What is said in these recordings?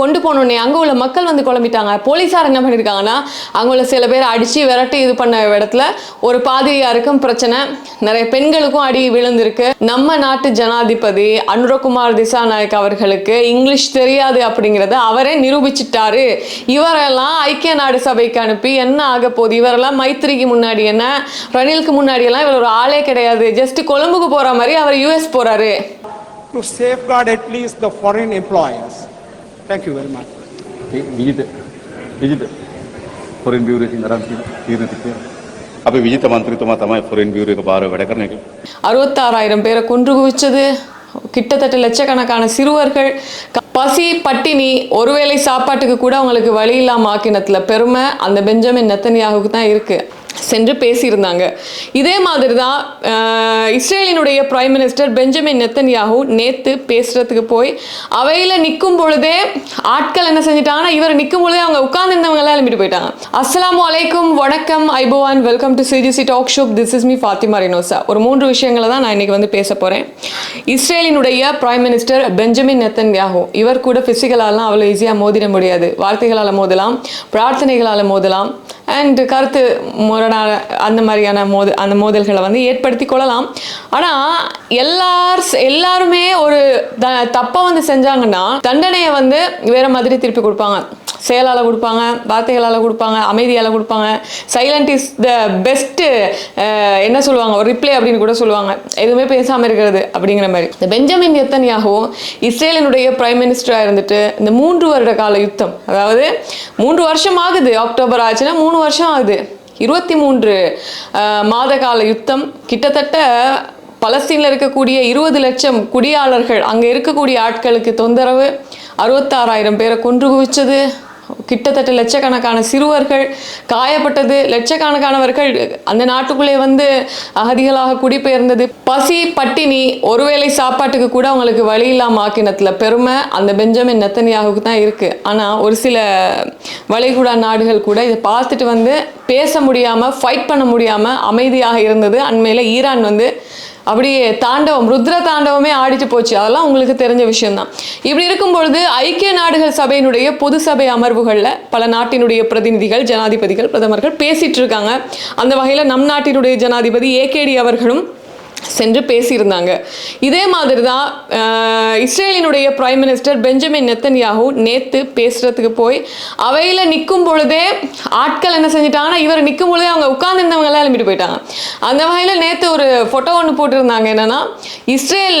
கொண்டு போனோடனே அங்கே உள்ள மக்கள் வந்து குழம்பிட்டாங்க. போலீஸார் என்ன பண்ணியிருக்காங்கன்னா அங்கே உள்ள சில பேர் அடித்து விரட்டி இது பண்ண இடத்துல ஒரு பாதிரியாருக்கும் பிரச்சனை. நிறைய பெண்களுக்கும் அடி விழுந்திருக்கு. நம்ம நாட்டு ஜனாதிபதி அனுரகுமார் திசாநாயக் அவர்களுக்கு இங்கிலீஷ் தெரியாது அப்படிங்கிறத அவரே நிரூபிச்சிட்டாரு. இவரெல்லாம் ஐக்கிய நாடு சபைக்கு அனுப்பி என்ன ஆக போகுது? இவரெல்லாம் மைத்திரிக்கு முன்னாடி என்ன? ரணிலுக்கு முன்னாடி எல்லாம் இவர் ஒரு ஆளே கிடையாது. ஜஸ்ட் கொழும்புக்கு போகிற மாதிரி அவர் யூஎஸ் போறாரு. To safeguard at least the foreign employers. Thank you very much. Okay, Vijit, Vijit, Foreign அப்போ விஜித்த மந்திரித்துவமாக தம்மா ஃபோரின் பியூரோக்கு பாரு விடக்கிறேன் அறுபத்தாறாயிரம் பேரை கொன்று குவிச்சது கிட்டத்தட்ட லட்சக்கணக்கான சிறுவர்கள் பசி பட்டினி ஒருவேளை சாப்பாட்டுக்கு கூட அவங்களுக்கு வழி இல்லாமல் ஆக்கினத்தில் பெருமை அந்த பெஞ்சமின் நெத்தனியாவுக்கு தான் இருக்குது சென்று பேசியிருந்தாங்க. இதே மாதிரி தான் இஸ்ரேலினுடைய பிரைம் மினிஸ்டர் பெஞ்சமின் நெத்தன்யாகு நேற்று பேசுகிறதுக்கு போய் அவையில் நிற்கும் பொழுதே ஆட்கள் என்ன செஞ்சிட்டாங்கன்னா இவர் நிற்கும் பொழுதே அவங்க உட்கார்ந்துருந்தவங்களாம் எழுப்பிட்டு போயிட்டாங்க. அஸ்லாம் அலைக்கும் வணக்கம் ஐபோவான் welcome to CGC talk shop this is me Fathima Rinosa ஒரு மூன்று விஷயங்களை தான் நான் இன்னைக்கு வந்து பேச போகிறேன் இஸ்ரேலினுடைய பிரைம் மினிஸ்டர் பெஞ்சமின் நெத்தன்யாகு இவர் கூட ஃபிசிக்கலாலாம் அவ்வளோ ஈஸியாக மோதிட முடியாது. வார்த்தைகளால் மோதலாம் பிரார்த்தனைகளால் மோதலாம். அண்ட் கருத்து முரணான அந்த மாதிரியான மோது அந்த மோதல்களை வந்து ஏற்படுத்தி கொள்ளலாம். ஆனால் எல்லார் எல்லாருமே ஒரு த தப்பை வந்து செஞ்சாங்கன்னா தண்டனையை வந்து வேற மாதிரி திருப்பி கொடுப்பாங்க. செயலால் கொடுப்பாங்க வார்த்தைகளால் கொடுப்பாங்க அமைதியால் கொடுப்பாங்க. சைலண்ட் இஸ் த பெஸ்ட்டு என்ன சொல்லுவாங்க ஒரு ரிப்ளை அப்படின்னு கூட சொல்லுவாங்க. எதுவுமே பேசாமல் இருக்கிறது அப்படிங்கிற மாதிரி. இந்த பெஞ்சமின் எத்தனையாகவும் இஸ்ரேலினுடைய பிரைம் மினிஸ்டராக இருந்துட்டு இந்த மூன்று வருட கால யுத்தம் அதாவது மூன்று வருஷம் ஆகுது அக்டோபர் ஆச்சுன்னா மூணு வருஷம் ஆகுது. இருபத்தி மூன்று மாத கால யுத்தம் கிட்டத்தட்ட பலஸ்தீனில் இருக்கக்கூடிய இருபது லட்சம் குடியாளர்கள் அங்கே இருக்கக்கூடிய ஆட்களுக்கு தொந்தரவு அறுபத்தாறாயிரம் பேரை கொன்று குவிச்சது. கிட்டத்தட்ட லட்சக்கணக்கான சிறுவர்கள் காயப்பட்டது லட்சக்கணக்கானவர்கள் அந்த நாட்டுக்குள்ளே வந்து அகதிகளாக குடிபெயர்ந்தது. பசி பட்டினி ஒருவேளை சாப்பாட்டுக்கு கூட அவங்களுக்கு வழி இல்லாமல் ஆக்கினத்தில் பெருமை அந்த பெஞ்சமின் நெத்தனியாவுக்கு தான் இருக்குது ஆனால் ஒரு சில வளைகுடா நாடுகள் கூட இதை பார்த்துட்டு வந்து பேச முடியாமல் ஃபைட் பண்ண முடியாமல் அமைதியாக இருந்தது. அண்மையில் ஈரான் வந்து அப்படியே தாண்டவம் ருத்ர தாண்டவமே ஆடிட்டு போச்சு. அதெல்லாம் உங்களுக்கு தெரிஞ்ச விஷயம்தான். இப்படி இருக்கும் பொழுது ஐக்கிய நாடுகள் சபையினுடைய பொது சபை அமர்வுகளில் பல நாட்டினுடைய பிரதிநிதிகள் ஜனாதிபதிகள் பிரதமர்கள் பேசிட்டு இருக்காங்க. அந்த வகையில் நம் நாட்டினுடைய ஜனாதிபதி ஏகேடி அவர்களும் சென்று பேசியிருந்தாங்க. இதே மாதிரி தான் இஸ்ரேலினுடைய பிரைம் மினிஸ்டர் பெஞ்சமின் நெத்தன்யாகு நேற்று பேசுகிறதுக்கு போய் அவையில் நிற்கும் பொழுதே ஆட்கள் என்ன செஞ்சிட்டாங்கன்னா இவர் நிற்கும் பொழுதே அவங்க உட்கார்ந்துருந்தவங்களாம் எழுப்பிட்டு போயிட்டாங்க. அந்த வகையில் நேற்று ஒரு ஃபோட்டோ ஒன்று போட்டிருந்தாங்க என்னன்னா இஸ்ரேல்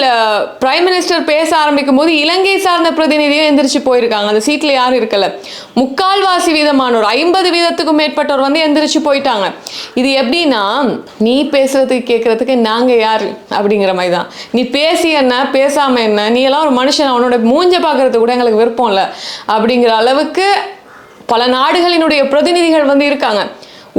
பிரைம் மினிஸ்டர் பேச ஆரம்பிக்கும் போது இலங்கை சார்ந்த பிரதிநிதியும் எந்திரிச்சு போயிருக்காங்க. அந்த சீட்டில் யாரும் இருக்கலை. முக்கால்வாசி வீதமானோர் ஐம்பது வீதத்துக்கும் மேற்பட்டோர் வந்து எந்திரிச்சு போயிட்டாங்க. இது எப்படின்னா நீ பேசுறதுக்கு கேட்கறதுக்கு நாங்கள் யார் அப்படிங்கிற மாதிரி தான். நீ பேசி என்ன பேசாமல் என்ன நீ எல்லாம் ஒரு மனுஷன் அவனோட மூஞ்ச பார்க்கறது கூட எங்களுக்கு விருப்பம் இல்லை அப்படிங்கிற அளவுக்கு பல நாடுகளினுடைய பிரதிநிதிகள் வந்து இருக்காங்க.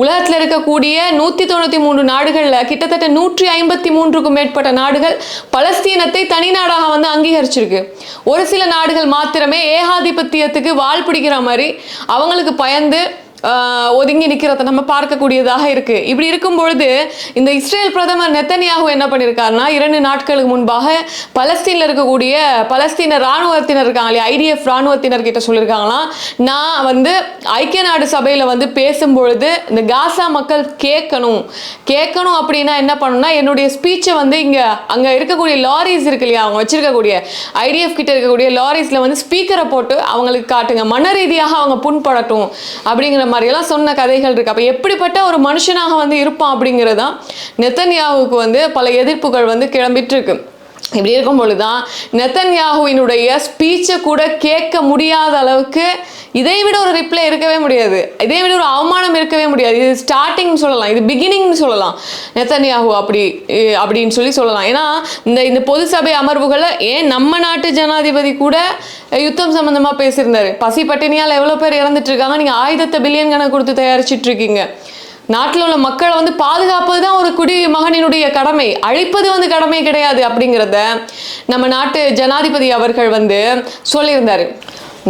உலகத்தில் இருக்கக்கூடிய நூற்றி தொண்ணூற்றி மூன்று நாடுகளில் கிட்டத்தட்ட நூற்றி ஐம்பத்தி மூன்றுக்கும் மேற்பட்ட நாடுகள் பலஸ்தீனத்தை தனி நாடாக வந்து அங்கீகரிச்சிருக்கு. ஒரு சில நாடுகள் மாத்திரமே ஏகாதிபத்தியத்துக்கு வால் பிடிக்கிற மாதிரி அவங்களுக்கு பயந்து ஒதுங்கி நிற்கிறத நம்ம பார்க்கக்கூடியதாக இருக்குது இப்படி இருக்கும் பொழுது இந்த இஸ்ரேல் பிரதமர் நெத்தனியாகு என்ன பண்ணியிருக்காருன்னா இரண்டு நாட்களுக்கு முன்பாக பலஸ்தீனில் இருக்கக்கூடிய பலஸ்தீன ராணுவத்தினர் இருக்காங்க இல்லையா ஐடிஎஃப் இராணுவத்தினர் கிட்ட சொல்லியிருக்காங்களாம் நான் வந்து ஐக்கிய நாடு சபையில் வந்து பேசும்பொழுது இந்த காசா மக்கள் கேட்கணும். கேட்கணும் அப்படின்னா என்ன பண்ணணும்னா என்னுடைய ஸ்பீச்சை வந்து இங்கே அங்கே இருக்கக்கூடிய லாரிஸ் இருக்கு இல்லையா அவங்க வச்சிருக்கக்கூடிய ஐடிஎஃப் கிட்ட இருக்கக்கூடிய லாரிஸில் வந்து ஸ்பீக்கரை போட்டு அவங்களுக்கு காட்டுங்க. மன ரீதியாக அவங்க புண்படட்டும். அப்படிங்கிற மாதிரியெல்லாம் சொன்ன கதைகள் இருக்கு. அப்போ எப்படிப்பட்ட ஒரு மனுஷனாக வந்து இருப்பான் அப்படிங்கிறதான் நெத்தன்யாவுக்கு வந்து பல எதிர்ப்புகள் வந்து கிளம்பிட்டு இருக்கு. இப்படி இருக்கும் பொழுதுதான் நெத்தன்யாகுவினுடைய ஸ்பீச்சை கூட கேட்க முடியாத அளவுக்கு இதை விட ஒரு ரிப்ளை இருக்கவே முடியாது. இதை விட ஒரு அவமானம் இருக்கவே முடியாது. இது ஸ்டார்டிங் சொல்லலாம். இது பிகினிங்னு சொல்லலாம். நெத்தன்யாகு அப்படி அப்படின்னு சொல்லி சொல்லலாம். ஏன்னா இந்த இந்த பொது சபை அமர்வுகளை ஏன் நம்ம நாட்டு ஜனாதிபதி கூட யுத்தம் சம்மந்தமாக பேசியிருந்தாரு? பசி பட்டினியால் எவ்வளோ பேர் இறந்துட்டு இருக்காங்க? நீங்கள் ஆயுதத்தை பில்லியன் கணக்கு கொடுத்து தயாரிச்சிட்டு இருக்கீங்க. நாட்டில் உள்ள மக்களை வந்து பாதுகாப்பது தான் ஒரு குடி மகனினுடைய கடமை. அழைப்பது வந்து கடமை கிடையாது அப்படிங்கிறத நம்ம நாட்டு ஜனாதிபதி அவர்கள் வந்து சொல்லியிருந்தாரு.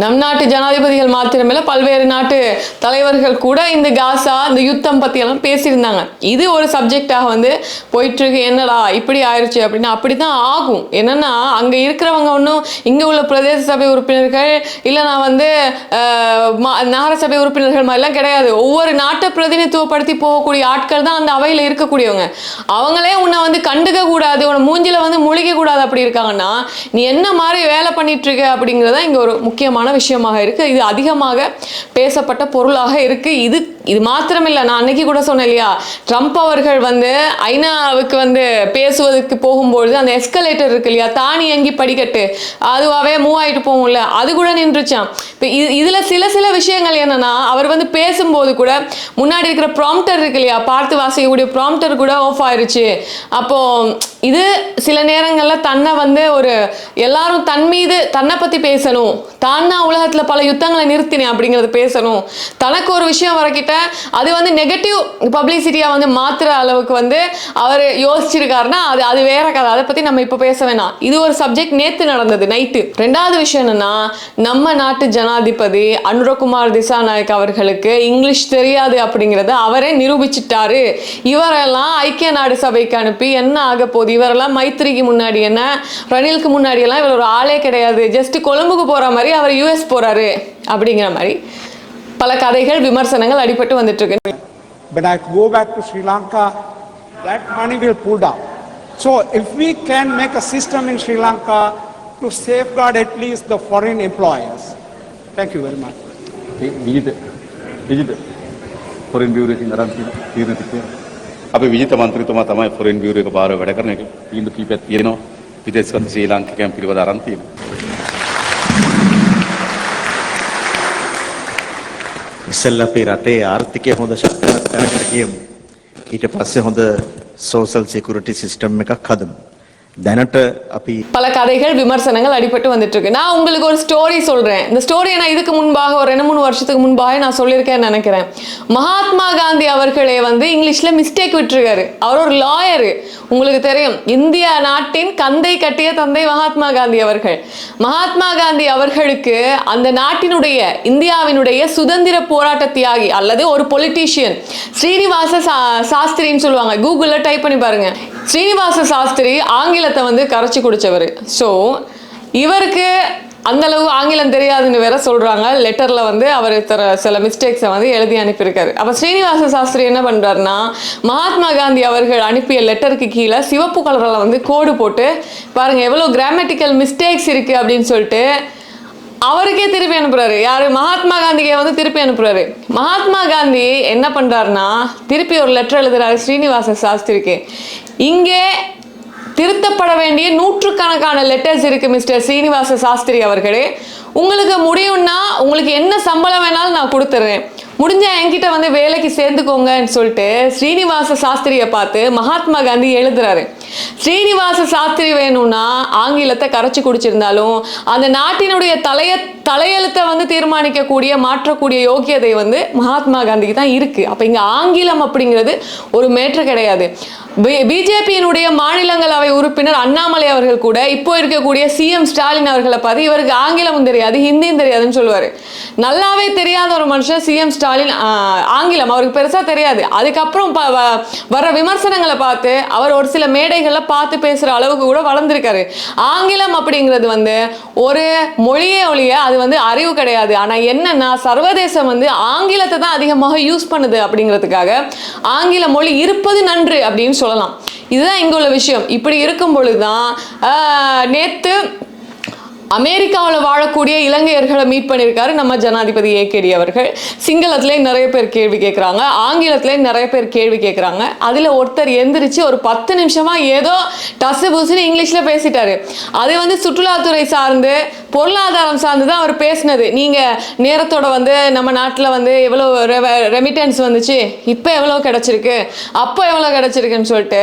நம் நாட்டு ஜனாதிபதிகள் மாத்திரமில்ல பல்வேறு நாட்டு தலைவர்கள் கூட இந்த காசா இந்த யுத்தம் பற்றியெல்லாம் எல்லாம் பேசியிருந்தாங்க. இது ஒரு சப்ஜெக்டாக வந்து போயிட்டுருக்கு. என்னடா இப்படி ஆயிடுச்சு அப்படின்னா அப்படி தான் ஆகும். என்னென்னா அங்கே இருக்கிறவங்க ஒன்றும் இங்கே உள்ள பிரதேச சபை உறுப்பினர்கள் இல்லை நான் வந்து நகரசபை நகர சபை உறுப்பினர்கள் மாதிரிலாம் கிடையாது. ஒவ்வொரு நாட்டை பிரதிநிதித்துவப்படுத்தி போகக்கூடிய ஆட்கள் தான் அந்த அவையில் இருக்கக்கூடியவங்க. அவங்களே உன்னை வந்து கண்டுக்க கூடாது உன்னை மூஞ்சில வந்து முழிக்க கூடாது அப்படி இருக்காங்கன்னா நீ என்ன மாதிரி வேலை பண்ணிட்டு இருக்க அப்படிங்கிறதா இங்கே ஒரு முக்கியமான விஷயமாக இருக்கு. இது அதிகமாக பேசப்பட்ட பொருளாக இருக்கு. இது இது மாத்திரமில்லை நான் அன்னைக்கு கூட சொன்னேன் இல்லையா? ட்ரம்ப் அவர்கள் வந்து ஐநாவுக்கு வந்து பேசுவதற்கு போகும்பொழுது அந்த எஸ்கலேட்டர் இருக்கு இல்லையா? தானியங்கி படிக்கட்டு. அதுவாகவே மூவ் ஆகிட்டு போகும்ல. அது கூட நின்றுச்சான் இப்போ இது இதில் சில சில விஷயங்கள் என்னன்னா அவர் வந்து பேசும்போது கூட முன்னாடி இருக்கிற ப்ராம்ப்டர் இருக்கு இல்லையா? பார்த்து வாசிக்கக்கூடிய ப்ராம்ப்டர் கூட ஆஃப் ஆயிருச்சு. அப்போ இது சில நேரங்களில் தன்னை வந்து ஒரு எல்லாரும் தன் மீது தன்னை பற்றி பேசணும். தான் தான் உலகத்தில் பல யுத்தங்களை நிறுத்தினேன் அப்படிங்கிறது பேசணும். தனக்கு ஒரு விஷயம் வரக்கிட்ட அது வந்து நெகட்டிவ் பப்ளிசிட்டியாக வந்து மாற்றுற அளவுக்கு வந்து அவர் யோசிச்சிருக்காருன்னா அது அது வேற கதை. அதை பற்றி நம்ம இப்போ பேச வேணாம். இது ஒரு சப்ஜெக்ட் நேற்று நடந்தது நைட்டு ரெண்டாவது விஷயம் என்னன்னா நம்ம நாட்டு ஜனாதிபதி அனுரகுமார் திசாநாயக் அவர்களுக்கு இங்கிலீஷ் தெரியாது அப்படிங்கிறத அவரே நிரூபிச்சிட்டாரு. இவரெல்லாம் ஐக்கிய நாடு சபைக்கு அனுப்பி என்ன ஆக போகுது? இவரெல்லாம் மைத்திரிக்கு முன்னாடி என்ன? ரணிலுக்கு முன்னாடி எல்லாம் இவர் ஒரு ஆளே கிடையாது. ஜஸ்ட் கொழும்புக்கு போற மாதிரி அவர் யூஎஸ் போறாரு. அப்படிங்கிற மாதிரி. பல கதைகள் விமர்சனங்கள் அடிபட்டு வந்துட்டு இருக்கு When I go back to Sri Lanka, that money will pull down. So if we can make a system in Sri Lanka to safeguard at least the foreign employers. Thank you very much. Vijith Vijith foreign ബ്യൂറോയ്ക്ക് ഇങ്ങോട്ട് തീർന്നിട്ട് അപ്പോൾ വിജിത്ത മന്ത്രിത്വമാ തമ foreign ബ്യൂറോയ്ക്ക് Baro വെടക്കറിനേക്ക് വീണ്ടും ಏನೋ ವಿದೇಶಿ ಶ್ರೀಲಂಕಾಕ್ಕೆ ಪಿಲುವುದಾರ ಅಂತೀವಿ ඉස්සල්ල අපේ රටේ ආර්ථිකය හොඳ ශක්තිමත් තැනකට ගියමු. ඊට පස්සේ හොඳ සෝසල් සිකුරිටි සිස්ටම් එකක් හදමු. දැනට අපි பல கதைகள் விமர்சனங்கள் அடிபட்டு வந்துட்டு இருக்கு நான் உங்களுக்கு ஒரு ஸ்டோரி சொல்றேன் இந்த ஸ்டோரியை நான் இதுக்கு முன்பாக ஒரு ரெண்டு மூணு வருஷத்துக்கு முன்பாக நான் சொல்லியிருக்கேன்னு நினைக்கிறேன் மகாத்மா காந்தி அவர்களே வந்து இங்கிலீஷ்ல மிஸ்டேக் விட்டுருக்காரு அவர் ஒரு லாயரு உங்களுக்கு தெரியும் இந்திய நாட்டின் கந்தை கட்டிய தந்தை மகாத்மா காந்தி அவர்கள் மகாத்மா காந்தி அவர்களுக்கு அந்த நாட்டினுடைய இந்தியாவினுடைய சுதந்திர போராட்ட தியாகி அல்லது ஒரு பொலிட்டீஷியன் ஸ்ரீனிவாச சா- சாஸ்திரின்னு சொல்லுவாங்க கூகுளில் டைப் பண்ணி பாருங்க ஸ்ரீனிவாச சாஸ்திரி ஆங்கிலத்தை வந்து கரைச்சி குடிச்சவர். ஸோ இவருக்கு அந்தளவு ஆங்கிலம் தெரியாதுன்னு வேற சொல்கிறாங்க லெட்டரில் வந்து அவர் தர சில மிஸ்டேக்ஸை வந்து எழுதி அனுப்பியிருக்காரு. அப்போ ஸ்ரீனிவாச சாஸ்திரி என்ன பண்ணுறாருன்னா மகாத்மா காந்தி அவர்கள் அனுப்பிய லெட்டருக்கு கீழே சிவப்பு கலரில் வந்து கோடு போட்டு பாருங்கள் எவ்வளோ கிராமட்டிக்கல் மிஸ்டேக்ஸ் இருக்குது அப்படின்னு சொல்லிட்டு அவருக்கே திருப்பி அனுப்புறாரு. யாரு? மகாத்மா காந்திக்கே வந்து திருப்பி அனுப்புறாரு. மகாத்மா காந்தி என்ன பண்றாருன்னா திருப்பி ஒரு லெட்டர் எழுதுறாரு ஸ்ரீனிவாச சாஸ்திரிக்கு. இங்கே திருத்தப்பட வேண்டிய நூற்றுக்கணக்கான லெட்டர்ஸ் இருக்கு மிஸ்டர் ஸ்ரீனிவாச சாஸ்திரி அவர்களே. உங்களுக்கு முடியும்னா உங்களுக்கு என்ன சம்பளம் வேணாலும் நான் கொடுத்துட்றேன் முடிஞ்சா என்கிட்ட வந்து வேலைக்கு சேர்ந்துக்கோங்கன்னு சொல்லிட்டு ஸ்ரீனிவாச சாஸ்திரியை பார்த்து மகாத்மா காந்தி எழுதுறாரு. ஸ்ரீனிவாச சாஸ்திரி வேணும்னா ஆங்கிலத்தை கரைச்சி குடிச்சிருந்தாலும் அந்த நாட்டினுடைய தலைய தலையெழுத்தை வந்து தீர்மானிக்கக்கூடிய மாற்றக்கூடிய யோக்கியதை வந்து மகாத்மா காந்திக்கு தான் இருக்கு. அப்போ இங்கே ஆங்கிலம் அப்படிங்கிறது ஒரு மேற்று கிடையாது. பிஜேபியினுடைய மாநிலங்கள் உறுப்பினர் அண்ணாமலை அவர்கள் கூட இப்போ இருக்கக்கூடிய சிஎம் ஸ்டாலின் அவர்களை பார்த்து இவருக்கு ஆங்கிலமும் தெரியாது ஹிந்தியும் தெரியாதுன்னு சொல்லுவார். நல்லாவே தெரியாத ஒரு மனுஷன் சிஎம் ஸ்டாலின் ஆங்கிலம் அவருக்கு பெருசாக தெரியாது. அதுக்கப்புறம் ப- வ- வர விமர்சனங்களை பார்த்து அவர் ஒரு சில மேடைகளில் பார்த்து பேசுகிற அளவுக்கு கூட வளர்ந்துருக்காரு. ஆங்கிலம் அப்படிங்கிறது வந்து ஒரு மொழியே ஒழிய அது வந்து அறிவு கிடையாது. ஆனால் என்னன்னா சர்வதேசம் வந்து ஆங்கிலத்தை தான் அதிகமாக யூஸ் பண்ணுது அப்படிங்கிறதுக்காக ஆங்கில மொழி இருப்பது நன்று அப்படின்னு சொல்லலாம். இதுதான் இங்கே உள்ள விஷயம். இப்படி இருக்கும் பொழுதுதான் தான் நேற்று அமெரிக்காவில் வாழக்கூடிய இலங்கையர்களை மீட் பண்ணியிருக்காரு நம்ம ஜனாதிபதி ஏகேடி அவர்கள். சிங்களத்துலேயும் நிறைய பேர் கேள்வி கேட்குறாங்க ஆங்கிலத்துலேயும் நிறைய பேர் கேள்வி கேட்குறாங்க அதில் ஒருத்தர் எந்திரிச்சு ஒரு பத்து நிமிஷமாக ஏதோ டசு புசுன்னு இங்கிலீஷில் பேசிட்டாரு. அது வந்து சுற்றுலாத்துறை சார்ந்து பொருளாதாரம் சார்ந்து தான் அவர் பேசினது. நீங்கள் நேரத்தோட வந்து நம்ம நாட்டில் வந்து எவ்வளோ ரெமிட்டன்ஸ் வந்துச்சு? இப்போ எவ்வளோ கிடச்சிருக்கு? அப்போ எவ்வளோ கிடச்சிருக்குன்னு சொல்லிட்டு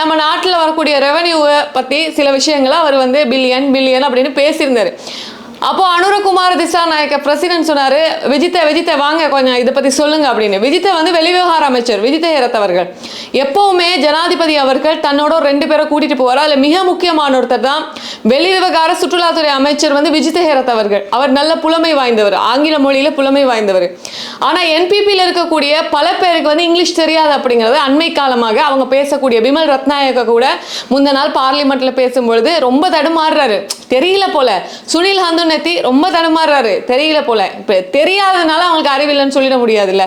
நம்ம நாட்டில் வரக்கூடிய ரெவன்யூவை பற்றி சில விஷயங்களை அவர் வந்து பில்லியன் பில்லியன் அப்படின்னு பேசியிருந்தாரு. அப்போ அனுரகுமார் திசாநாயக்க பிரசிடென்ட் சொன்னாரு விஜித்த விஜித்த வாங்க கொஞ்சம் இதை பத்தி சொல்லுங்க அப்படின்னு. விஜித்த வந்து வெளிவிவகார அமைச்சர் விஜித்த ஹேரத் அவர்கள். எப்பவுமே ஜனாதிபதி அவர்கள் தன்னோட ரெண்டு பேரை கூட்டிட்டு போவார். அதுல மிக முக்கியமான ஒருத்தர் தான் வெளிவிவகார சுற்றுலாத்துறை அமைச்சர் வந்து விஜித்த ஹேரத் அவர்கள். அவர் நல்ல புலமை வாய்ந்தவர் ஆங்கில மொழியில புலமை வாய்ந்தவர். ஆனா என்பிபியில் இருக்கக்கூடிய பல பேருக்கு வந்து இங்கிலீஷ் தெரியாது அப்படிங்கிறது அண்மை காலமாக அவங்க பேசக்கூடிய பிமல் ரத்நாயக்க கூட முந்த நாள் பார்லிமெண்ட்ல பேசும்பொழுது ரொம்ப தடுமாறுறாரு. தெரியல போல. சுனில் ஹந்துநெத்தி ரொம்ப தடுமாறுறாரு. தெரியல போல. இப்ப தெரியாததுனால அவங்களுக்கு அறிவில்லைன்னு சொல்லிட முடியாதுல்ல.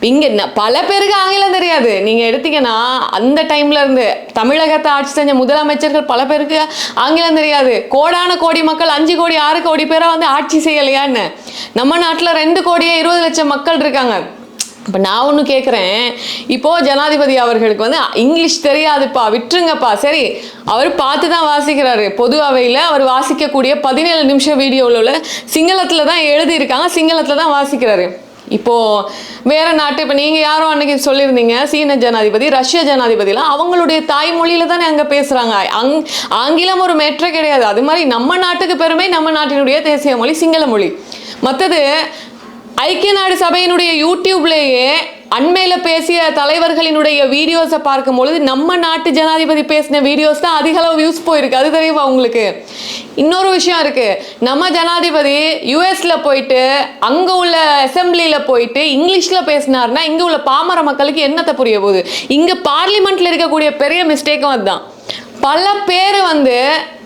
இங்க பல பேருக்கு ஆங்கிலம் தெரியாது. நீங்க எடுத்தீங்கன்னா அந்த டைம்ல இருந்து தமிழகத்தை ஆட்சி செஞ்ச முதலமைச்சர்கள் பல பேருக்கு ஆங்கிலம் தெரியாது. கோடான கோடி மக்கள் அஞ்சு கோடி ஆறு கோடி பேரா வந்து ஆட்சி செய்யலையான்னு நம்ம நாட்டுல ரெண்டு கோடியே இருபது லட்சம் மக்கள் இருக்காங்க. இப்போ நான் ஒன்று கேட்குறேன் இப்போது ஜனாதிபதி அவர்களுக்கு வந்து இங்கிலீஷ் தெரியாதுப்பா விட்டுருங்கப்பா. சரி அவர் பார்த்து தான் வாசிக்கிறாரு. பொது அவையில் அவர் வாசிக்கக்கூடிய பதினேழு நிமிஷம் வீடியோவில் உள்ள சிங்களத்தில் தான் எழுதியிருக்காங்க சிங்களத்தில் தான் வாசிக்கிறாரு. இப்போது வேறு நாட்டு இப்போ நீங்கள் யாரும் அன்றைக்கி சொல்லியிருந்தீங்க சீன ஜனாதிபதி ரஷ்ய ஜனாதிபதிலாம் அவங்களுடைய தாய்மொழியில் தானே அங்கே பேசுகிறாங்க அங் ஆங்கிலம் ஒரு மேற்றே கிடையாது. அது மாதிரி நம்ம நாட்டுக்கு பெருமை நம்ம நாட்டினுடைய தேசிய மொழி சிங்கள மொழி. மற்றது ஐக்கிய நாடு சபையினுடைய யூடியூப்லேயே அண்மையில் பேசிய தலைவர்களினுடைய வீடியோஸை பார்க்கும் பொழுது நம்ம நாட்டு ஜனாதிபதி பேசின வீடியோஸ் தான் அதிக அளவு வியூஸ் போயிருக்கு. அது தெரியுமா உங்களுக்கு? இன்னொரு விஷயம் இருக்குது நம்ம ஜனாதிபதி யூஎஸ்ல போயிட்டு அங்கே உள்ள அசம்பிளியில் போயிட்டு இங்கிலீஷில் பேசினார்னா இங்கே உள்ள பாமர மக்களுக்கு என்னத்தை புரிய போகுது? இங்கே பார்லிமெண்ட்டில் இருக்கக்கூடிய பெரிய மிஸ்டேக்கும் அதுதான். பல பேர் வந்து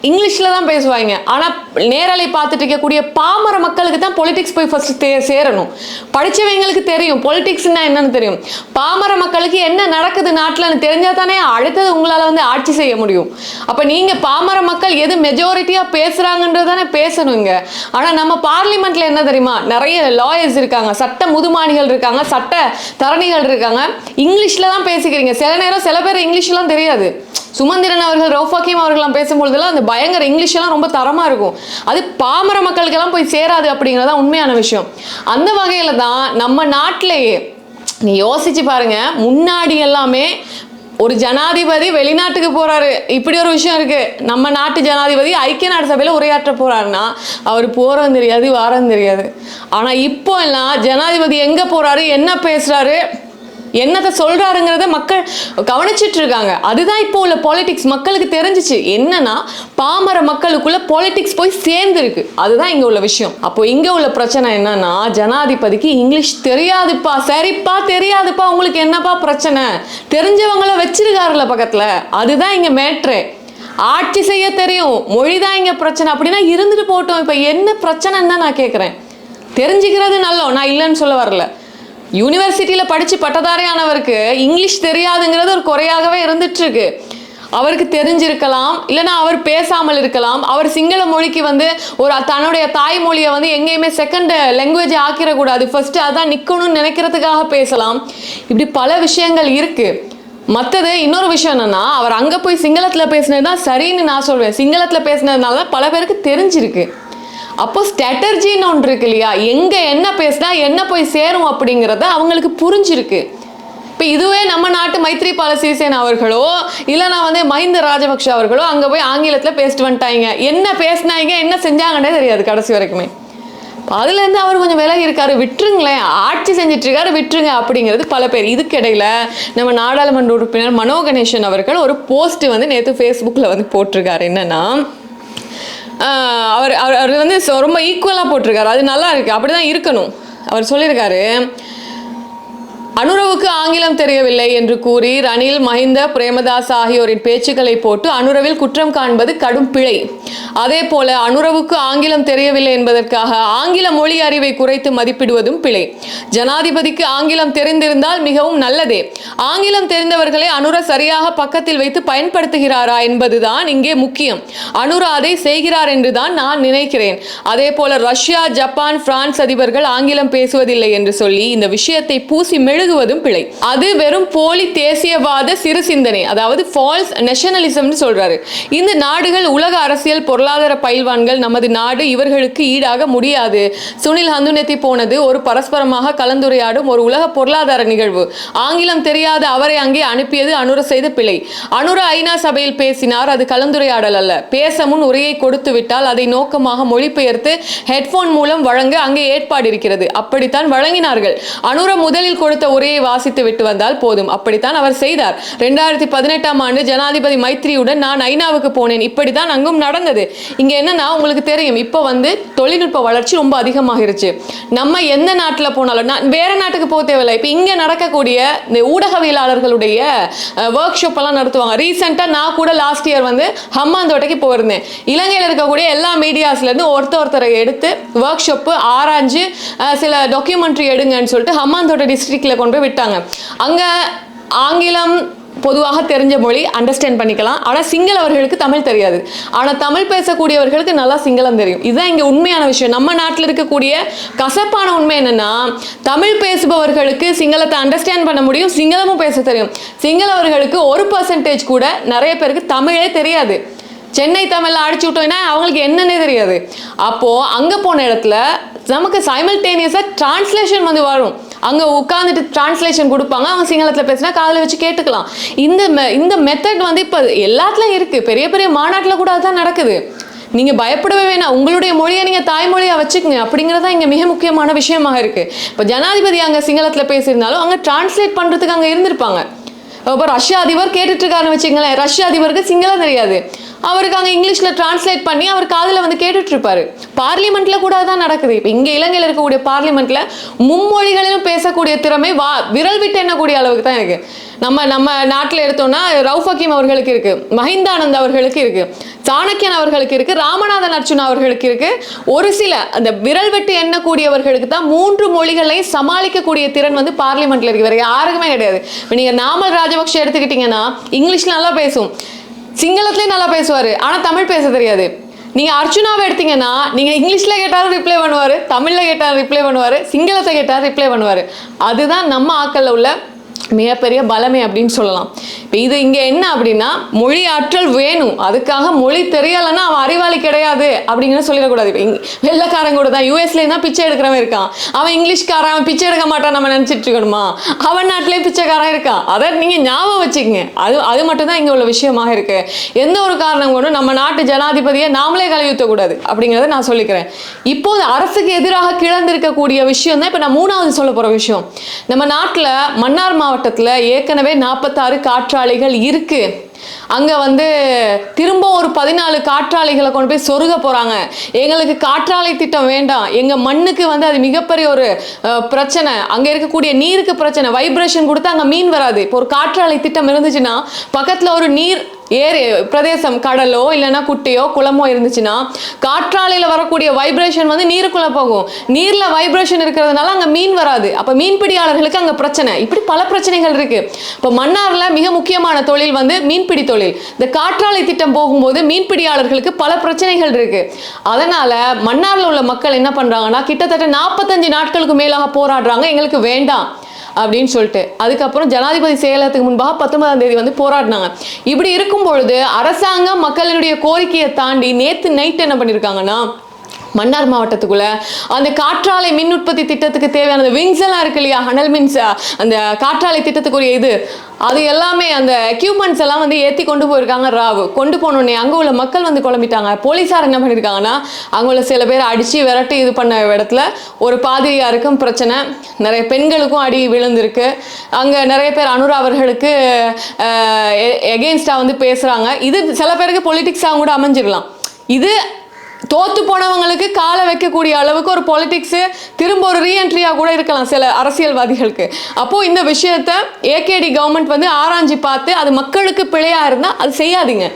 இங்கிலீஷில் தான் பேசுவாங்க. ஆனால் நேரலை பார்த்துட்டு இருக்கக்கூடிய பாமர மக்களுக்கு தான் பொலிட்டிக்ஸ் போய் ஃபஸ்ட்டு தே சேரணும். படித்தவங்களுக்கு தெரியும். பொலிட்டிக்ஸ்னால் என்னன்னு தெரியும். பாமர மக்களுக்கு என்ன நடக்குது நாட்டில்னு தெரிஞ்சால் தானே அடுத்தது உங்களால் வந்து ஆட்சி செய்ய முடியும். அப்போ நீங்கள் பாமர மக்கள் எது மெஜாரிட்டியாக பேசுகிறாங்கன்றது தானே பேசணுங்க. ஆனால் நம்ம பார்லிமெண்ட்டில் என்ன தெரியுமா? நிறைய லாயர்ஸ் இருக்காங்க. சட்ட முதுமானிகள் இருக்காங்க. சட்ட தரணிகள் இருக்காங்க. இங்கிலீஷில் தான் பேசிக்கிறீங்க. சில நேரம் சில பேர் இங்கிலீஷ்லாம் தெரியாது. சுமந்திரன் அவர்கள் ரௌஃபாக்கியம் அவர்கள்லாம் பேசும்பொழுதுலாம் அந்த பயங்கர இங்கிலீஷ் எல்லாம் ரொம்ப தரமா இருக்கும். அது பாமர மக்களுக்கெல்லாம் போய் சேராது அப்படிங்கிறது தான் உண்மையான விஷயம். அந்த வகையில தான் நம்ம நாட்டிலேயே நீ யோசிச்சு பாருங்க முன்னாடி எல்லாமே ஒரு ஜனாதிபதி வெளிநாட்டுக்கு போறாரு. இப்படி ஒரு விஷயம் இருக்கு. நம்ம நாட்டு ஜனாதிபதி ஐக்கிய நாடு சபையில உரையாற்ற போறாருன்னா அவர் போறதும் தெரியாது வாரம் தெரியாது. ஆனா இப்போ எல்லாம் ஜனாதிபதி எங்க போறாரு என்ன பேசுறாரு என்னத்தை சொல்கிறாருங்கிறத மக்கள் கவனிச்சிட்டு இருக்காங்க அதுதான் இப்போ உள்ள பாலிடிக்ஸ் மக்களுக்கு தெரிஞ்சிச்சு. என்னன்னா பாமர மக்களுக்குள்ள பாலிடிக்ஸ் போய் சேர்ந்துருக்கு. அதுதான் இங்கே உள்ள விஷயம். அப்போ இங்கே உள்ள பிரச்சனை என்னன்னா ஜனாதிபதிக்கு இங்கிலீஷ் தெரியாதுப்பா. சரிப்பா தெரியாதுப்பா. உங்களுக்கு என்னப்பா பிரச்சனை? தெரிஞ்சவங்கள வச்சிருக்காருல பக்கத்தில். அதுதான் இங்கே மேட்ரு. ஆட்சி செய்ய தெரியும். மொழிதான் இங்கே இங்க பிரச்சனை. அப்படின்னா இருந்துட்டு போட்டோம். இப்போ என்ன பிரச்சனைன்னு தான் நான் கேட்குறேன் தெரிஞ்சுக்கிறது நல்லோ நான் இல்லைன்னு சொல்ல வரல. யூனிவர்சிட்டியில் படித்து பட்டதாரியானவருக்கு இங்கிலீஷ் தெரியாதுங்கிறது ஒரு குறையாகவே இருந்துட்டு இருக்கு அவருக்கு தெரிஞ்சிருக்கலாம் இல்லைன்னா அவர் பேசாமல் இருக்கலாம். அவர் சிங்கள மொழிக்கு வந்து ஒரு தன்னுடைய தாய்மொழியை வந்து எங்கேயுமே செகண்ட் லாங்குவேஜ் ஆக்கிடக்கூடாது. ஃபர்ஸ்ட் அதான் நிற்கணும்னு நினைக்கிறதுக்காக பேசலாம். இப்படி பல விஷயங்கள் இருக்கு. மற்றது இன்னொரு விஷயம் என்னன்னா அவர் அங்கே போய் சிங்களத்தில் பேசினது தான் சரின்னு நான் சொல்வேன். சிங்களத்தில் பேசினதுனால தான் பல பேருக்கு தெரிஞ்சிருக்கு. அப்போ ஸ்ட்ராட்டர்ஜின்னு ஒன்று இருக்கு இல்லையா? எங்கே என்ன பேசினா என்ன போய் சேரும் அப்படிங்கிறத அவங்களுக்கு புரிஞ்சிருக்கு. இப்போ இதுவே நம்ம நாட்டு மைத்ரிபால சிறிசேனா அவர்களோ இல்லைனா வந்து மஹிந்த ராஜபக்ஷ அவர்களோ அங்கே போய் ஆங்கிலத்தில் பேசிட்டு வந்துட்டாங்க. என்ன பேசினாங்க என்ன செஞ்சாங்கன்னே தெரியாது கடைசி வரைக்குமே. அதுலேருந்து அவர் கொஞ்சம் விலகி இருக்காரு. விட்டுருங்களேன். ஆட்சி செஞ்சுட்டு இருக்காரு விட்டுருங்க அப்படிங்கிறது பல பேர். இதுக்கிடையில் நம்ம நாடாளுமன்ற உறுப்பினர் மனோ கணேசன் அவர்கள் ஒரு போஸ்ட் வந்து நேற்று ஃபேஸ்புக்கில் வந்து போட்டிருக்காரு. என்னன்னா அவர் அவர் அவர் வந்து ரொம்ப ஈக்குவலாக போட்டிருக்காரு. அது நல்லா இருக்கு. அப்படி தான் இருக்கணும். அவர் சொல்லியிருக்காரு. அனுரவுக்கு ஆங்கிலம் தெரியவில்லை என்று கூறி ரணில் மஹிந்த பிரேமதாஸ் ஆகியோரின் பேச்சுக்களை போட்டு அனுரவில் குற்றம் காண்பது கடும் பிழை. அதே போல அனுரவுக்கு ஆங்கிலம் தெரியவில்லை என்பதற்காக ஆங்கில மொழி அறிவை குறைத்து மதிப்பிடுவதும் பிழை. ஜனாதிபதிக்கு ஆங்கிலம் தெரிந்திருந்தால் மிகவும் நல்லதே. ஆங்கிலம் தெரிந்தவர்களை அனுர சரியாக பக்கத்தில் வைத்து பயன்படுத்துகிறாரா என்பதுதான் இங்கே முக்கியம். அனுர அதை செய்கிறார் என்றுதான் நான் நினைக்கிறேன். அதே போல ரஷ்யா ஜப்பான் பிரான்ஸ் அதிபர்கள் ஆங்கிலம் பேசுவதில்லை என்று சொல்லி இந்த விஷயத்தை பூசி மெழு எழுகுவதும் பிழை. அது வெறும் போலி தேசியவாத சிறு சிந்தனை அதாவது ஃபால்ஸ் நேஷனலிசம்னு சொல்றாரு. இந்த நாடுகள் உலக அரசியல் பொருளாதார பயில்வான்கள் நமது நாடு இவர்களுக்கு ஈடாக முடியாது. சுனில் ஹந்துனெத்தி போனது ஒரு பரஸ்பரமாக கலந்துரையாடும் ஒரு உலக பொருளாதார நிகழ்வு. ஆங்கிலம் தெரியாத அவரை அங்கே அனுப்பியது அனுர செய்த பிழை. அனுர ஐநா சபையில் பேசினார் அது கலந்துரையாடல் அல்ல. பேச முன் உரையை கொடுத்து விட்டால் அதை நோக்கமாக மொழிபெயர்த்து ஹெட்போன் மூலம் வழங்க அங்கே ஏற்பாடு இருக்கிறது. அப்படித்தான் வழங்கினார்கள். அனுர முதலில் கொடுத்த உரையை வாசித்து விட்டு வந்தால் போதும். அப்படித்தான் அவர் செய்தார். ரெண்டாயிரத்தி பதினெட்டாம் ஆண்டு ஜனாதிபதி மைத்ரியுடன் நான் ஐநாவுக்கு போனேன். இப்படித்தான் அங்கும் நடந்தது. இங்க என்னன்னா உங்களுக்கு தெரியும் இப்போ வந்து தொழில்நுட்ப வளர்ச்சி ரொம்ப அதிகமாகிருச்சு. நம்ம எந்த நாட்டில் போனாலும் நான் வேற நாட்டுக்கு போக தேவையில்லை. இப்போ இங்கே நடக்கக்கூடிய இந்த ஊடகவியலாளர்களுடைய ஒர்க் ஷாப் எல்லாம் நடத்துவாங்க. ரீசெண்டாக நான் கூட லாஸ்ட் இயர் வந்து ஹம்மாந்தோட்டைக்கு போயிருந்தேன். இலங்கையில் இருக்கக்கூடிய எல்லா மீடியாஸ்லேருந்து ஒருத்தர் ஒருத்தரை எடுத்து ஒர்க் ஷாப்பு ஆராய்ஞ்சு சில டாக்குமெண்ட்ரி எடுங்கன்னு சொல்லிட்டு ஹம்மாந்தோட்டை டிஸ்ட்ரிக்டில் கொண்டு போய் விட்டாங்க. அங்கே ஆங்கிலம் பொதுவாக தெரிஞ்ச மொழி அண்டர்ஸ்டாண்ட் பண்ணிக்கலாம். ஆனால் சிங்களவர்களுக்கு தமிழ் தெரியாது. ஆனால் தமிழ் பேசக்கூடியவர்களுக்கு நல்லா சிங்களம் தெரியும். இதுதான் இங்கே உண்மையான விஷயம். நம்ம நாட்டில் இருக்கக்கூடிய கசப்பான உண்மை என்னென்னா தமிழ் பேசுபவர்களுக்கு சிங்களத்தை அண்டர்ஸ்டாண்ட் பண்ண முடியும் சிங்களமும் பேச தெரியும். சிங்களவர்களுக்கு ஒரு பர்சன்டேஜ் கூட நிறைய பேருக்கு தமிழே தெரியாது. சென்னை தமிழில் அடிச்சு விட்டோம்னா அவங்களுக்கு என்னன்னே தெரியாது. அப்போது அங்கே போன இடத்துல நமக்கு சைமல்டேனியஸாக டிரான்ஸ்லேஷன் வந்து வரும் அங்கே உட்காந்துட்டு டிரான்ஸ்லேஷன் கொடுப்பாங்க. அவங்க சிங்களத்தில் பேசினா காதில் வச்சு கேட்டுக்கலாம். இந்த இந்த மெத்தட் வந்து இப்போ எல்லாத்துலேயும் இருக்குது பெரிய பெரிய மாநாட்டில் கூட அதுதான் நடக்குது. நீங்கள் பயப்படவே வேணாம். உங்களுடைய மொழியை நீங்கள் தாய்மொழியாக வச்சுக்கோங்க. அப்படிங்கிறது தான் இங்கே மிக முக்கியமான விஷயமாக இருக்குது இப்போ ஜனாதிபதி அங்கே சிங்களத்தில் பேசியிருந்தாலும் அங்கே டிரான்ஸ்லேட் பண்ணுறதுக்கு அங்கே இருந்திருப்பாங்க. இப்போ ரஷ்யா அதிபர் கேட்டுட்ருக்காருன்னு இருக்காருன்னு ரஷ்ய ரஷ்யா அதிபருக்கு சிங்களம் தெரியாது. அவருக்கு அங்கே இங்கிலீஷில் டிரான்ஸ்லேட் பண்ணி அவர் காதில் வந்து கேட்டுட்டு பார்லிமெண்ட்டில் கூட தான் நடக்குது. இப்போ இங்கே இலங்கையில் இருக்கக்கூடிய பார்லிமெண்ட்டில் மும்மொழிகளிலும் பேசக்கூடிய திறமை வா விரல் விட்டு எண்ணக்கூடிய அளவுக்கு தான் இருக்குது நம்ம நம்ம நாட்டில் எடுத்தோம்னா ரவுஃப் ஹக்கீம் அவர்களுக்கு இருக்குது மஹிந்தானந்த் அவர்களுக்கு இருக்குது சாணக்கியன் அவர்களுக்கு இருக்குது ராமநாதன் அர்ச்சுனா அவர்களுக்கு இருக்குது ஒரு சில அந்த விரல் விட்டு எண்ணக்கூடியவர்களுக்கு தான் மூன்று மொழிகளை சமாளிக்கக்கூடிய திறன் வந்து பார்லிமெண்ட்டில் இருக்கு. வேறு யாருக்குமே கிடையாது. இப்போ நீங்கள் நாமல் ராஜபக்ஷ எடுத்துக்கிட்டிங்கன்னா இங்கிலீஷ் நல்லா பேசும். சிங்களத்துலேயும் நல்லா பேசுவார் ஆனால் தமிழ் பேச தெரியாது. நீங்கள் அர்ச்சுனாவை எடுத்தீங்கன்னா நீங்கள் இங்கிலீஷில் கேட்டாலும் ரிப்ளை பண்ணுவார் தமிழில் கேட்டாலும் ரிப்ளை பண்ணுவார் சிங்களத்தை கேட்டாலும் ரிப்ளை பண்ணுவார். அதுதான் நம்ம ஆட்களில் உள்ள மிகப்பெரிய பலமே அப்படின்னு சொல்லலாம். இப்போ இது இங்கே என்ன அப்படின்னா மொழி ஆற்றல் வேணும். அதுக்காக மொழி தெரியலைன்னா அவன் அறிவாளி கிடையாது அப்படிங்கிற சொல்லிடக்கூடாது. இப்போ கூட தான் யூஎஸ்லேயும் தான் பிச்சை எடுக்கிறவன் இருக்கான். அவன் இங்கிலீஷ்காரன் அவன் பிச்சை எடுக்க மாட்டான் நம்ம நினச்சிட்டு இருக்கணுமா? அவன் நாட்டிலே பிச்சைக்காரன் இருக்கான். அதை நீங்கள் ஞாபகம் வச்சுக்கங்க. அது அது மட்டும்தான் இங்கே உள்ள விஷயமாக இருக்கு. எந்த ஒரு காரணம் கொண்டும் நம்ம நாட்டு ஜனாதிபதியை நாமளே கலையுத்தக்கூடாது அப்படிங்கிறத நான் சொல்லிக்கிறேன். இப்போது அரசுக்கு எதிராக கிளர்ந்திருக்கக்கூடிய விஷயம் தான் இப்போ நான் மூணாவது சொல்ல போகிற விஷயம். நம்ம நாட்டில் மன்னார் மாவட்டத்தில் ஏற்கனவே நாற்பத்தாறு காற்றாலைகள் இருக்கு. அங்கே வந்து திரும்ப ஒரு பதினாலு காற்றாலைகளை கொண்டு போய் சொருக போகிறாங்க எங்களுக்கு காற்றாலை திட்டம் வேண்டாம். எங்கள் மண்ணுக்கு வந்து அது மிகப்பெரிய ஒரு பிரச்சனை. அங்கே இருக்கக்கூடிய நீருக்கு பிரச்சனை. வைப்ரேஷன் கொடுத்து அங்கே மீன் வராது. இப்போ ஒரு காற்றாலை திட்டம் இருந்துச்சுன்னா பக்கத்தில் ஒரு நீர் ஏரி பிரதேசம் கடலோ இல்லைன்னா குட்டையோ குளமோ இருந்துச்சுன்னா காற்றாலையில் வரக்கூடிய வைப்ரேஷன் வந்து நீருக்குள்ளே போகும். நீரில் வைப்ரேஷன் இருக்கிறதுனால அங்கே மீன் வராது. அப்போ மீன்பிடியாளர்களுக்கு அங்கே பிரச்சனை. இப்படி பல பிரச்சனைகள் இருக்குது இப்போ மன்னாரில் மிக முக்கியமான தொழில் வந்து மீன்பிடி தொழில். இந்த காற்றாலை திட்டம் போகும்போது மீன்பிடியாளர்களுக்கு பல பிரச்சனைகள் இருக்குது அதனால் மன்னாரில் உள்ள மக்கள் என்ன பண்ணுறாங்கன்னா கிட்டத்தட்ட நாற்பத்தஞ்சு நாட்களுக்கு மேலாக போராடுறாங்க. எங்களுக்கு வேண்டாம். அப்படின்னு சொல்லிட்டு. அதுக்கப்புறம் ஜனாதிபதி செயலகத்துக்கு முன்பாக பத்தொன்பதாம் தேதி வந்து போராடினாங்க. இப்படி இருக்கும் பொழுது அரசாங்கம் மக்களினுடைய கோரிக்கையை தாண்டி நேத்து நைட் என்ன பண்ணியிருக்காங்கன்னா மன்னார் மாவட்டத்துக்குள்ள. அந்த காற்றாலை மின் உற்பத்தி திட்டத்துக்கு தேவையான விங்ஸ் எல்லாம் இருக்கு இல்லையா? அனல் மின்ஸ் அந்த காற்றாலை திட்டத்துக்குரிய இது. அது எல்லாமே அந்த எக்யூப்மெண்ட்ஸ் எல்லாம் வந்து ஏற்றி கொண்டு போயிருக்காங்க ராவ். கொண்டு போனோடனே அங்கே உள்ள மக்கள் வந்து குழம்பிட்டாங்க. போலீஸார் என்ன பண்ணியிருக்காங்கன்னா அங்கே உள்ள சில பேர் அடித்து விரட்டி இது பண்ண இடத்துல ஒரு பாதிரியாருக்கும் பிரச்சனை. நிறைய பெண்களுக்கும் அடி விழுந்திருக்கு. அங்கே நிறைய பேர் அனுரா அவர்களுக்கு எகெயின்ஸ்டாக வந்து பேசுகிறாங்க இது சில பேருக்கு பொலிட்டிக்ஸாக கூட அமைஞ்சிடலாம் இது தோத்து போனவங்களுக்கு காலை வைக்கக்கூடிய அளவுக்கு ஒரு பொலிட்டிக்ஸு திரும்ப ஒரு ரீஎன்ட்ரியாக கூட இருக்கலாம் சில அரசியல்வாதிகளுக்கு. அப்போது இந்த விஷயத்த ஏகேடி கவர்மெண்ட் வந்து ஆராய்ஞ்சு பார்த்து அது மக்களுக்கு பிழையாக இருந்தால் அது செய்யாதீங்க.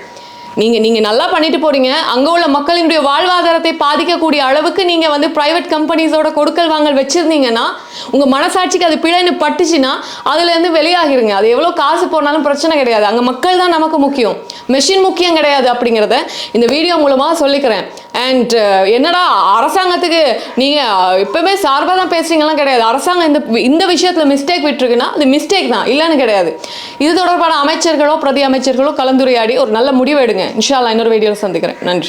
நீங்கள் நீங்கள் நல்லா பண்ணிட்டு போகிறீங்க அங்கே உள்ள மக்களினுடைய வாழ்வாதாரத்தை பாதிக்கக்கூடிய அளவுக்கு நீங்கள் வந்து ப்ரைவேட் கம்பெனிஸோட கொடுக்கல் வாங்கல் வச்சுருந்தீங்கன்னா உங்கள் மனசாட்சிக்கு அது பிழைன்னு பட்டுச்சுன்னா அதுலேருந்து வெளியாகிருங்க. அது எவ்வளோ காசு போனாலும் பிரச்சனை கிடையாது. அங்கே மக்கள் தான் நமக்கு முக்கியம். மெஷின் முக்கியம் கிடையாது அப்படிங்கிறத இந்த வீடியோ மூலமாக சொல்லிக்கிறேன். அண்ட் uh, என்னடா அரசாங்கத்துக்கு நீங்கள் எப்பவுமே uh, சார்பாக தான் பேசுறீங்கலாம் கிடையாது. அரசாங்கம் இந்த இந்த விஷயத்தில் மிஸ்டேக் விட்டுருக்குன்னா அது மிஸ்டேக் தான் இல்லைன்னு கிடையாது. இது தொடர்பான அமைச்சர்களோ பிரதி அமைச்சர்களோ கலந்துரையாடி ஒரு நல்ல முடிவு எடுங்க. இன்ஷால்லா இன்னொரு வீடியோவில் சந்திக்கிறேன். நன்றி.